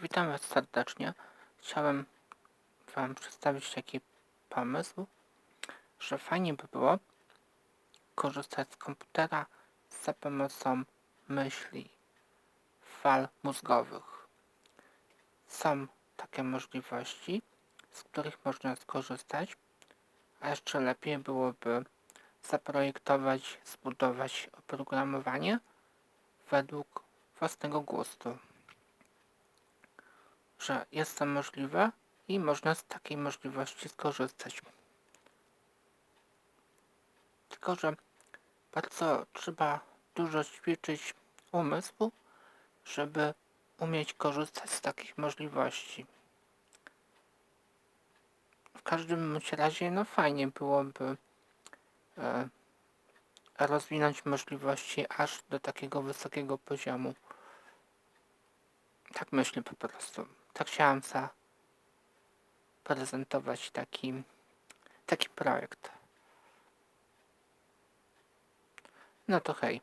Witam Was serdecznie. Chciałem Wam przedstawić taki pomysł, że fajnie by było korzystać z komputera za pomocą myśli, fal mózgowych. Są takie możliwości, z których można skorzystać, a jeszcze lepiej byłoby zaprojektować, zbudować oprogramowanie według własnego gustu że jest to możliwe i można z takiej możliwości skorzystać. Tylko, że bardzo trzeba dużo ćwiczyć umysł, żeby umieć korzystać z takich możliwości. W każdym razie, no fajnie byłoby e, rozwinąć możliwości aż do takiego wysokiego poziomu. Tak myślę po prostu. Tak chciałam zaprezentować taki, taki projekt. No to hej.